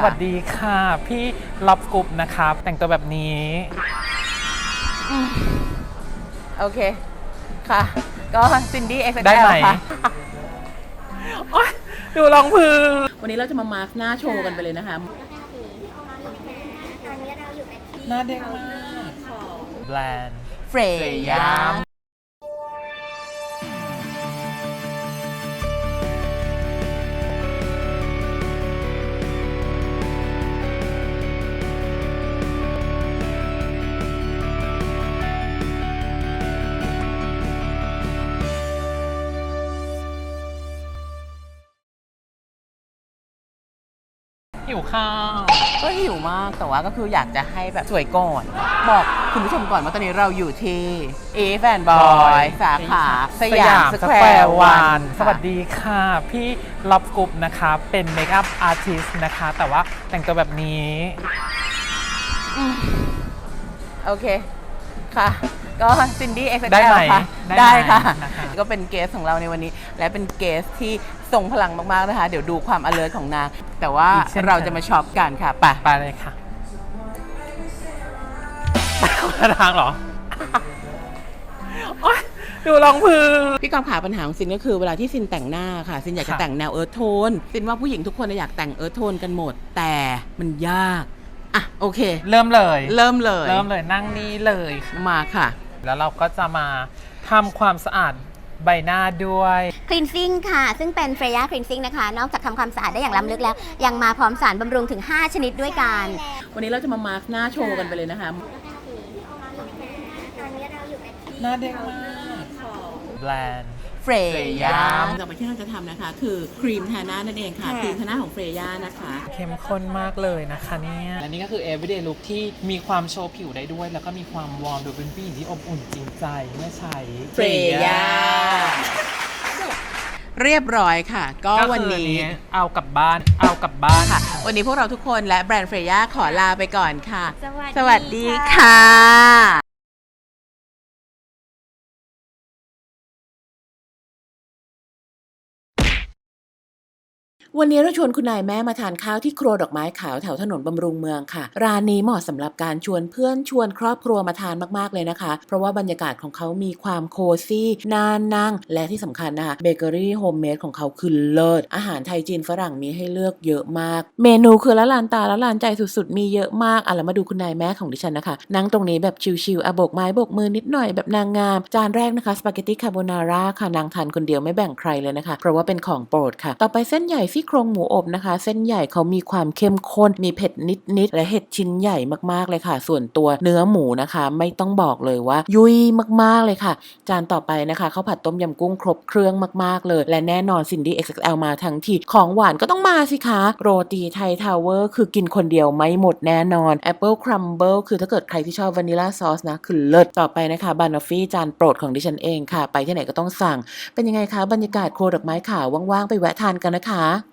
สวัสดีค่ะ พี่ล็อบกรุ๊ปนะครับ แต่งตัวแบบนี้ โอเค ค่ะ ก็ซินดี้เอ็กซ์ได้ไหมค่ะโอ๊ยดูรองพื้นวันนี้เราจะมามาร์คหน้าโชว์กันไปเลยนะคะตอนนี้เราอยู่กันที่หน้าเด้งมากแบรนด์เฟรยา หิวข้าว ก็หิวมากแต่ว่าก็คืออยากจะให้แบบสวยก่อน บอกคุณผู้ชมก่อนว่าตอนนี้เราอยู่ที่เอแฟนบอยสาขาสยามสแควร์วันสวัสดีค่ะ พี่ล็อบกรุ๊ปนะครับเป็นเมคอัพอาร์ติสต์นะคะ แต่ว่าแต่งตัวแบบนี้ โอเค ค่ะ ก็ซินดี้เอ็กซ์ได้ไหมค่ะได้ได้ไหมค่ะ นะคะ ก็เป็นเกสของเราในวันนี้ และเป็นเกสที่ทรงพลังมาก ๆ นะคะ เดี๋ยวดูความ alert ของนาง แต่ว่าอีกเช่นเคยเราจะมาช็อปกันค่ะไปไปเลยค่ะคนละทางเหรอโอ๊ยดูรองพื้น พี่กอล์ฟขาปัญหาของซินก็คือเวลาที่ซินแต่งหน้าค่ะ ซินอยากจะค่ะแต่งแนวเอิร์ธโทนซินว่าผู้หญิงทุกคนอยากแต่งเอิร์ธโทนกันหมด แต่มันยาก อะ โอเค เริ่มเลย เริ่มเลย เริ่มเลยนั่งนี่เลย มาค่ะ แล้วเราก็จะมาทำความสะอาดใบหน้าด้วย คลีนซิ่งค่ะ ซึ่งเป็นเฟรย่าคลีนซิ่งนะคะ นอกจากทำความสะอาดได้อย่างล้ำลึกแล้ว ยังมาพร้อมสารบำรุงถึง 5 ชนิดด้วยกัน วันนี้เราจะมามาร์คหน้าโชว์กันไปเลยนะคะตอนนี้เราอยู่กันที่หน้าเด้งมาก แบรนด์ เฟรยา Freya ต่อไปที่เราจะทำนะคะ คือครีมทาหน้านั่นเองค่ะค่ะ ครีมทาหน้าของเฟรย่านะคะ เข้มข้นมากเลยนะคะเนี่ย และนี่ก็คือ everyday look ที่มีความโชว์ผิวได้ด้วย แล้วก็มีความวอร์มดูเป็นผู้หญิงที่อบอุ่นจริงใจเมื่อใช้เฟรย่า เรียบร้อยค่ะ ก็ก็คือวันนี้เอากลับบ้าน เอากลับบ้าน ค่ะ วันนี้พวกเราทุกคนและแบรนด์เฟรย่าขอลาไปก่อนค่ะสวัสดีสวัสดีค่ะ วันนี้เราชวนคุณนายแม่มาทานข้าวที่ครัวดอกไม้ขาวแถวถนนบำรุงเมืองค่ะ ร้านนี้เหมาะสำหรับการชวนเพื่อนชวนครอบครัวมาทานมากๆเลยนะคะ เพราะว่าบรรยากาศของเขามีความโคซี่น่านั่ง และที่สำคัญนะคะเบเกอรี่โฮมเมดของเขาคือเลิศ อาหารไทยจีนฝรั่งมีให้เลือกเยอะมาก เมนูคือละลานตาละลานใจสุดๆ มีเยอะมากอะแล้วมาดูคุณนายแม่ของดิฉันนะคะ นั่งตรงนี้แบบชิวๆอะโบกไม้โบกมือนิดหน่อยแบบนางงาม จานแรกนะคะสปาเกตตี้คาโบนาร่าค่ะนางทานคนเดียวไม่แบ่งใครเลยนะคะ เพราะว่าเป็นของโปรดค่ะ ต่อไปเส้นใหญ่ซี่โครงหมูอบนะคะ เส้นใหญ่เขามีความเข้มข้น มีเผ็ดนิดๆและเห็ดชิ้นใหญ่มากๆเลยค่ะ ส่วนตัวเนื้อหมูนะคะ ไม่ต้องบอกเลยว่า ยุ่ยมากๆเลยค่ะ จานต่อไปนะคะข้าวผัดต้มยำกุ้งครบเครื่องมากๆเลย และแน่นอนซินดี้ XXL มาทั้งทีของหวานก็ต้องมาสิคะโรตีไทยทาวเวอร์คือกินคนเดียวไม่หมดแน่นอน Apple Crumble คือถ้าเกิดใครที่ชอบวานิลลาซอสนะคือเลิศต่อไปนะคะบานอฟฟี่จานโปรดของดิฉันเองค่ะ ไปที่ไหนก็ต้องสั่ง เป็นยังไงคะบรรยากาศครัวดอกไม้ขาวว่างๆ ไปแวะทานกันนะคะ